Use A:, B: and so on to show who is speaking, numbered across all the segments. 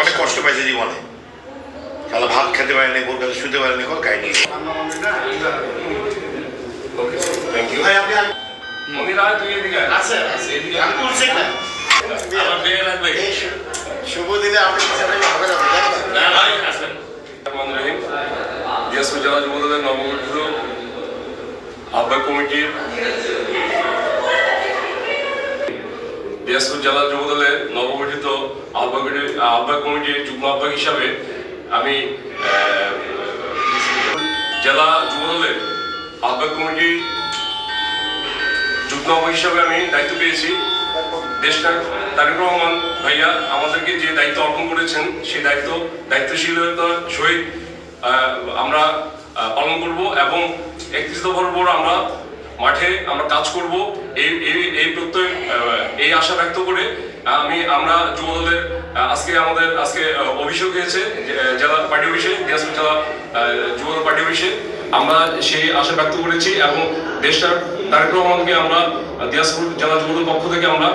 A: অনেক কষ্ট
B: পাইছে জীবনে।
A: তাহলে
B: ভাত
A: খেতে
B: পারেনি ওর
A: কাছে শুতে পারেনি
B: কোনো কাহিনি শুভ দিনে আপনি
A: নবগঠিত আহ্বায়ক কমিটির দিনাজপুর জেলা যুবদলের নবগঠিত আহ্বায়ক আহ্বায়ক কমিটির যুগ্ম আহ্বায়ক হিসাবে আমি জেলা যুবদলের আহ্বায়ক কমিটির যুগ্ম আহ্বায়ক হিসাবে আমি দায়িত্ব পেয়েছি। দেশটা তারেক রহমান ভাইয়া আমাদেরকে যে দায়িত্ব অর্পণ করেছেন, সেই দায়িত্ব দায়িত্বশীলতার সহিত আমরা পালন করব এবং একত্রিশ দফার আমরা মাঠে আমরা কাজ করব। এই এই এই আশা ব্যক্ত করে, আমি, আমরা যুবদলের আজকে আমাদের, আজকে অভিষেক হয়েছে জেলা পার্টি অফিসে দিনাজপুর জেলা যুবদল পার্টি অফিসে। আমরা সেই আশা ব্যক্ত করেছি এবং দেশটার তারেক রহমানকে আমরা দিনাজপুর জেলা যুবদল পক্ষ থেকে আমরা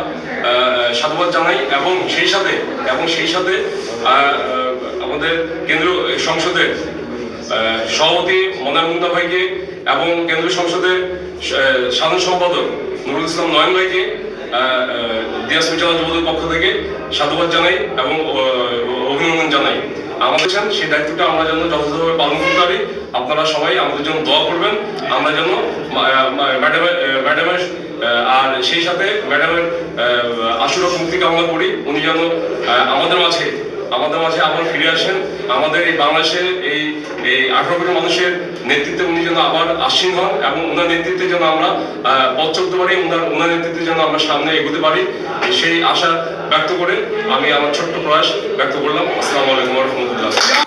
A: সাধুবাদ জানাই এবং সেই সাথে, এবং সেই সাথে আমাদের কেন্দ্রীয় সংসদের সভাপতি মনার মুন্দা ভাইকে এবং কেন্দ্রীয় সংসদের সাধারণ সম্পাদক নুরুল ইসলাম নয়ন ভাইকে দিনাজপুর জেলা যুবদের পক্ষ থেকে সাধুবাদ জানাই এবং অভিনন্দন জানাই। আমাদের চান সেই দায়িত্বটা আমরা যেন যথাযথভাবে পালন করতে পারি। আপনারা সবাই আমাদের জন্য দোয়া করবেন। আমরা যেন ম্যাডামের আর সেই সাথে ম্যাডামের আশুরা মুক্তি কামনা করি। উনি যেন আমাদের মাঝে আমাদের মাঝে আবার ফিরে আসেন। আমাদের এই বাংলাদেশের এই এই আঠারো কোটি মানুষের নেতৃত্বে উনি যেন আবার আসীন হন এবং ওনার নেতৃত্বে যেন আমরা পথ চলতে পারি ওনার ওনার নেতৃত্বে যেন আমরা সামনে এগোতে পারি, সেই আশা ব্যক্ত করে আমি আমার ছোট্ট প্রয়াস ব্যক্ত করলাম। আসসালামু আলাইকুম রহমতুল্লাহ।